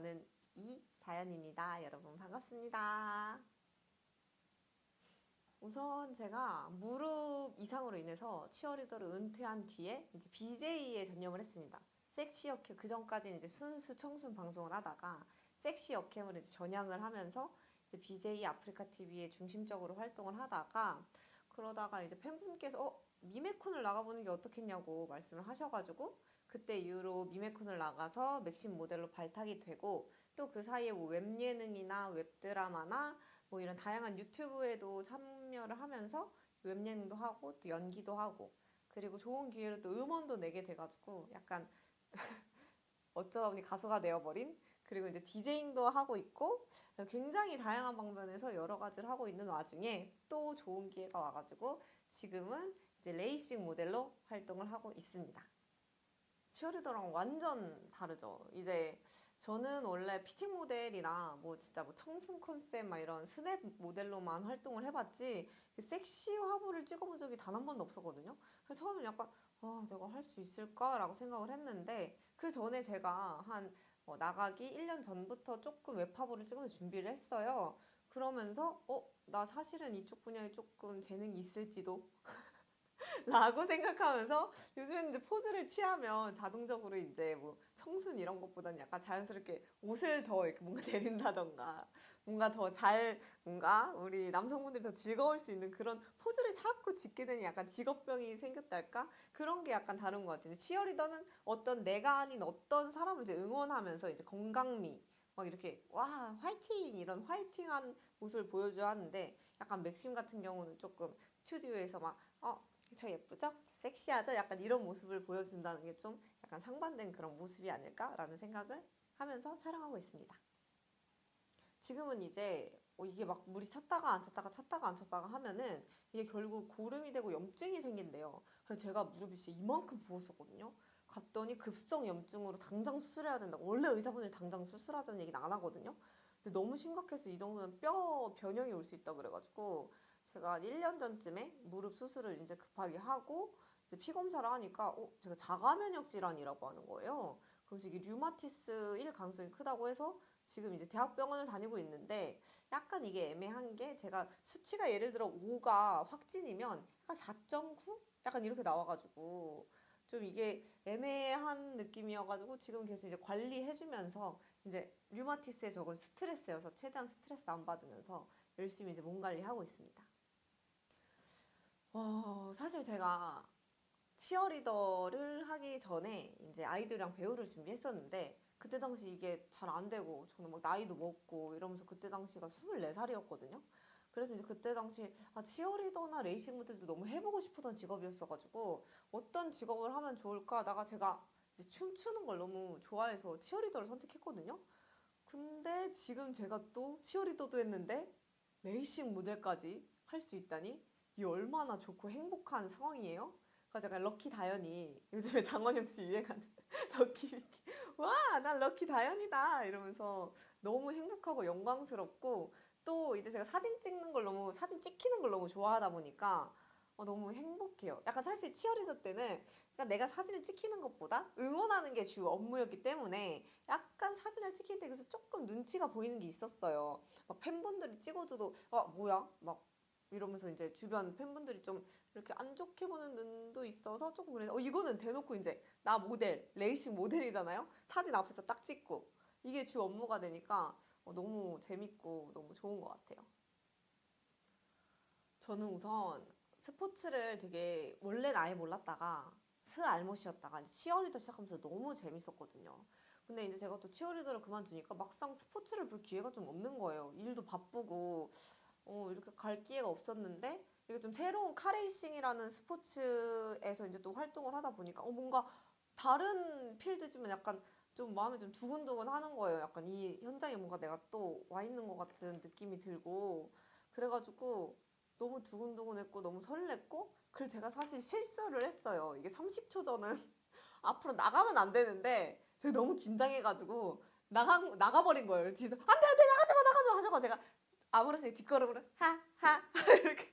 저는 이다연입니다. 여러분 반갑습니다. 우선 제가 무릎 이상으로 인해서 치어리더를 은퇴한 뒤에 이제 BJ에 전념을 했습니다. 섹시 여캠 그 전까지는 이제 순수 청순 방송을 하다가 섹시 여캠을 이제 전향을 하면서 이제 BJ 아프리카 TV에 중심적으로 활동을 하다가 그러다가 이제 팬분께서 어 미메콘을 나가보는 게 어떻겠냐고 말씀을 하셔가지고 그때 이후로 미메콘을 나가서 맥심 모델로 발탁이 되고 또 그 사이에 뭐 웹 예능이나 웹 드라마나 뭐 이런 다양한 유튜브에도 참여를 하면서 웹 예능도 하고 또 연기도 하고 그리고 좋은 기회로 또 음원도 내게 돼가지고 약간 어쩌다 보니 가수가 되어버린 그리고 이제 디제잉도 하고 있고 굉장히 다양한 방면에서 여러 가지를 하고 있는 와중에 또 좋은 기회가 와가지고 지금은 이제 레이싱 모델로 활동을 하고 있습니다. 치어리더랑 완전 다르죠. 이제 저는 원래 피팅 모델이나 뭐 진짜 뭐 청순 컨셉 막 이런 스냅 모델로만 활동을 해봤지 섹시 화보를 찍어본 적이 단 한 번도 없었거든요. 그래서 처음엔 약간 아 내가 할 수 있을까라고 생각을 했는데 그 전에 제가 한 어, 나가기 1년 전부터 조금 웹 화보를 찍으면서 준비를 했어요. 그러면서 어 나 사실은 이쪽 분야에 조금 재능이 있을지도 라고 생각하면서 요즘에는 이제 포즈를 취하면 자동적으로 이제 뭐 청순 이런 것보다는 약간 자연스럽게 옷을 더 이렇게 뭔가 내린다던가 뭔가 더 잘 뭔가 우리 남성분들이 더 즐거울 수 있는 그런 포즈를 자꾸 짓게 되는 약간 직업병이 생겼달까 그런 게 약간 다른 것 같아요. 치어리더는 어떤 내가 아닌 어떤 사람을 이제 응원하면서 이제 건강미 막 이렇게 와 화이팅 이런 화이팅한 모습을 보여줘야 하는데 약간 맥심 같은 경우는 조금 스튜디오에서 막 어 저 예쁘죠? 저 섹시하죠? 약간 이런 모습을 보여준다는 게 좀 약간 상반된 그런 모습이 아닐까라는 생각을 하면서 촬영하고 있습니다. 지금은 이제 어, 이게 막 물이 찼다가 안 찼다가 찼다가 안 찼다가 하면은 이게 결국 고름이 되고 염증이 생긴대요. 그래서 제가 무릎이 진짜 이만큼 부었었거든요. 갔더니 급성 염증으로 당장 수술해야 된다. 원래 의사분들이 당장 수술하자는 얘기는 안 하거든요. 근데 너무 심각해서 이 정도면 뼈 변형이 올 수 있다 그래가지고 제가 한 1년 전쯤에 무릎 수술을 이제 급하게 하고 이제 피 검사를 하니까 어, 제가 자가 면역 질환이라고 하는 거예요. 그래서 이게 류마티스일 가능성이 크다고 해서 지금 이제 대학병원을 다니고 있는데 약간 이게 애매한 게 제가 수치가 예를 들어 5가 확진이면 약간 4.9 약간 이렇게 나와가지고 좀 이게 애매한 느낌이어가지고 지금 계속 이제 관리해주면서 이제 류마티스에 적은 스트레스여서 최대한 스트레스 안 받으면서 열심히 이제 몸 관리하고 있습니다. 어, 사실 제가 치어리더를 하기 전에 이제 아이들이랑 배우를 준비했었는데 그때 당시 이게 잘 안 되고 저는 막 나이도 먹고 이러면서 그때 당시가 24살이었거든요. 그래서 이제 그때 당시 아 치어리더나 레이싱 모델도 너무 해보고 싶었던 직업이었어가지고 어떤 직업을 하면 좋을까 하다가 제가 이제 춤추는 걸 너무 좋아해서 치어리더를 선택했거든요. 근데 지금 제가 또 치어리더도 했는데 레이싱 모델까지 할 수 있다니 이 얼마나 좋고 행복한 상황이에요. 그래서 제가 럭키 다연이 요즘에 장원영 씨 유행하는 럭키 비키 와난 럭키 다연이다 이러면서 너무 행복하고 영광스럽고 또 이제 제가 사진 찍는 걸 너무 사진 찍히는 걸 너무 좋아하다 보니까 어, 너무 행복해요. 약간 사실 치어리더 때는 약간 내가 사진을 찍히는 것보다 응원하는 게 주 업무였기 때문에 약간 사진을 찍힐 때 그래서 조금 눈치가 보이는 게 있었어요. 막 팬분들이 찍어줘도 아 뭐야 막 이러면서 이제 주변 팬분들이 좀 이렇게 안 좋게 보는 눈도 있어서 조금 그래서 어 이거는 대놓고 이제 나 모델 레이싱 모델이잖아요. 사진 앞에서 딱 찍고 이게 주 업무가 되니까 어, 너무 재밌고 너무 좋은 것 같아요. 저는 우선 스포츠를 되게 원래는 아예 몰랐다가 스 알못이었다가 이제 치어리더 시작하면서 너무 재밌었거든요. 근데 이제 제가 또 치어리더를 그만두니까 막상 스포츠를 볼 기회가 좀 없는 거예요. 일도 바쁘고 어, 이렇게 갈 기회가 없었는데 이게 좀 새로운 카레이싱이라는 스포츠에서 이제 또 활동을 하다 보니까 어, 뭔가 다른 필드지만 약간 좀 마음이 좀 두근두근 하는 거예요. 약간 이 현장에 뭔가 내가 또 와 있는 것 같은 느낌이 들고 그래가지고 너무 두근두근했고 너무 설렜고 그리고 제가 사실 실수를 했어요. 이게 30초 전은 앞으로 나가면 안 되는데 제가 너무 긴장해가지고 나가 나가버린 거예요. 뒤에서 안돼 안돼 나가지 마 나가지 마 하셔가 제가 아무렇지 뒷걸음으로 하하 이렇게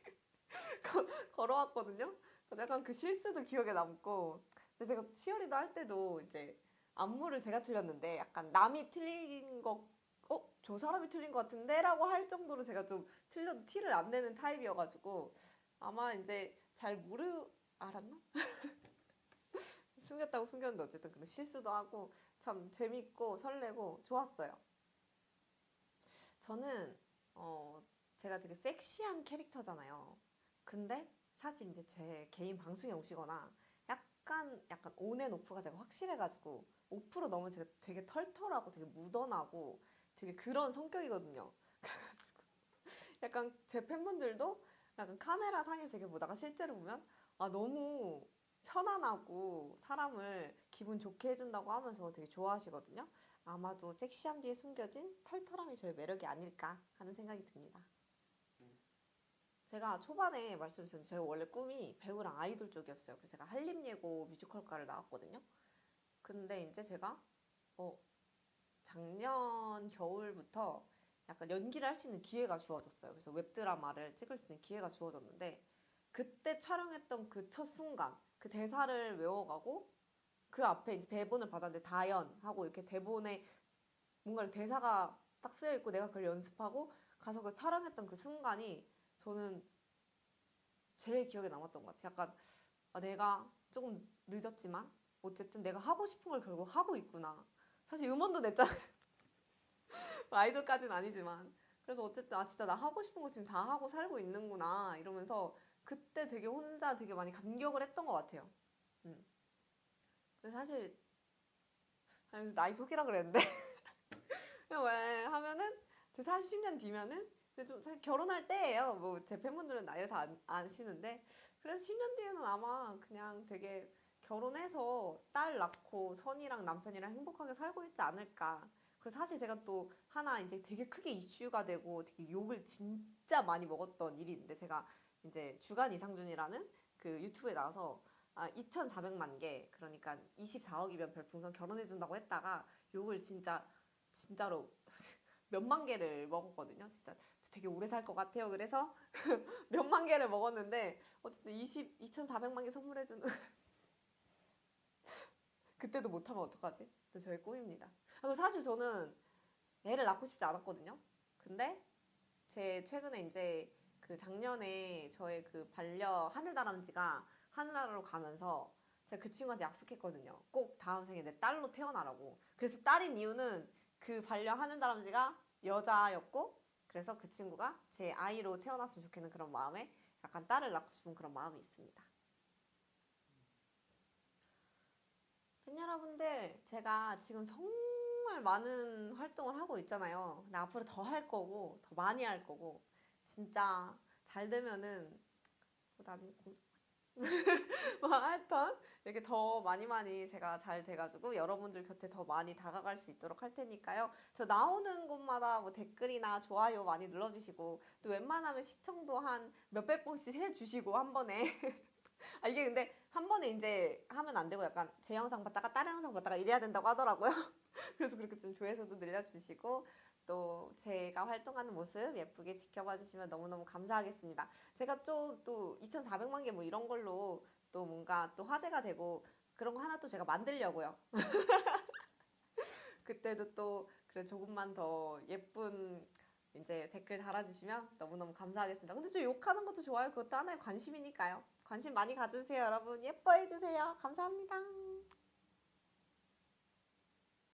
거- 걸어왔거든요. 그래서 약간 그 실수도 기억에 남고 근데 제가 치어리더 할 때도 이제 안무를 제가 틀렸는데 약간 남이 틀린 거, 어? 저 사람이 틀린 것 같은데? 라고 할 정도로 제가 좀 틀려도 티를 안 내는 타입이어가지고 아마 이제 잘 모르, 알았나? 숨겼다고 숨겼는데 어쨌든 근데 실수도 하고 참 재밌고 설레고 좋았어요. 저는 어 제가 되게 섹시한 캐릭터잖아요. 근데 사실 이제 제 개인 방송에 오시거나 약간 약간 온앤 오프가 제가 확실해가지고 오프로 너무 제가 되게 털털하고 되게 묻어나고 되게 그런 성격이거든요. 그래가지고 약간 제 팬분들도 약간 카메라 상에서 이렇게 보다가 실제로 보면 아 너무 편안하고 사람을 기분 좋게 해준다고 하면서 되게 좋아하시거든요. 아마도 섹시함 뒤에 숨겨진 털털함이 저의 매력이 아닐까 하는 생각이 듭니다. 제가 초반에 말씀드렸는데 제가 원래 꿈이 배우랑 아이돌 쪽이었어요. 그래서 제가 한림예고 뮤지컬과를 나왔거든요. 근데 이제 제가 어 작년 겨울부터 약간 연기를 할 수 있는 기회가 주어졌어요. 그래서 웹드라마를 찍을 수 있는 기회가 주어졌는데 그때 촬영했던 그 첫 순간 그 대사를 외워가고 그 앞에 이제 대본을 받았는데 다연 하고 이렇게 대본에 뭔가 대사가 딱 쓰여 있고 내가 그걸 연습하고 가서 그 촬영했던 그 순간이 저는 제일 기억에 남았던 것 같아요. 약간 아, 내가 조금 늦었지만 어쨌든 내가 하고 싶은 걸 결국 하고 있구나. 사실 음원도 냈잖아요. 아이돌까지는 아니지만 그래서 어쨌든 아 진짜 나 하고 싶은 거 지금 다 하고 살고 있는구나 이러면서 그때 되게 혼자 되게 많이 감격을 했던 것 같아요. 음. 근데 사실 아니 그래서 나이 속이라 그랬는데 왜 하면은 저 사실 10년 뒤면은 근데 좀 사실 결혼할 때예요. 뭐 제 팬분들은 나이를 다 안- 아시는데 그래서 10년 뒤에는 아마 그냥 되게 결혼해서 딸 낳고 선이랑 남편이랑 행복하게 살고 있지 않을까. 그래서 사실 제가 또 하나 이제 되게 크게 이슈가 되고 되게 욕을 진짜 많이 먹었던 일이 있는데 제가 이제 주간 이상준이라는 그 유튜브에 나와서 아, 2,400만 개 그러니까 24억이면 별풍선 결혼해 준다고 했다가 욕을 진짜 진짜로 몇만 개를 먹었거든요. 진짜 저 되게 오래 살 것 같아요. 그래서 몇만 개를 먹었는데 어쨌든 20 2,400만 개 선물해 주는 그때도 못하면 어떡하지? 저의 꿈입니다. 아, 사실 저는 애를 낳고 싶지 않았거든요. 근데 제 최근에 이제 그 작년에 저의 그 반려 하늘다람쥐가 하늘나라로 가면서 제가 그 친구한테 약속했거든요. 꼭 다음 생에 내 딸로 태어나라고. 그래서 딸인 이유는 그 반려 하늘다람쥐가 여자였고 그래서 그 친구가 제 아이로 태어났으면 좋겠는 그런 마음에 약간 딸을 낳고 싶은 그런 마음이 있습니다. 팬 여러분들, 제가 지금 정말 많은 활동을 하고 있잖아요. 근데 앞으로 더 할 거고, 더 많이 할 거고, 진짜 잘 되면은, 뭐 나중에 공... 뭐 하여튼, 이렇게 더 많이 많이 제가 잘 돼가지고, 여러분들 곁에 더 많이 다가갈 수 있도록 할 테니까요. 저 나오는 곳마다 뭐 댓글이나 좋아요 많이 눌러주시고, 또 웬만하면 시청도 한 몇백 번씩 해주시고, 한 번에. 아, 이게 근데 한 번에 이제 하면 안 되고 약간 제 영상 봤다가 다른 영상 봤다가 이래야 된다고 하더라고요. 그래서 그렇게 좀 조회수도 늘려주시고 또 제가 활동하는 모습 예쁘게 지켜봐 주시면 너무너무 감사하겠습니다. 제가 좀 또 2,400만 개 뭐 이런 걸로 또 뭔가 또 화제가 되고 그런 거 하나 또 제가 만들려고요. 그때도 또 그래 조금만 더 예쁜 이제 댓글 달아주시면 너무너무 감사하겠습니다. 근데 저 욕하는 것도 좋아요. 그것도 하나의 관심이니까요. 관심 많이 가져주세요, 여러분. 예뻐해주세요. 감사합니다.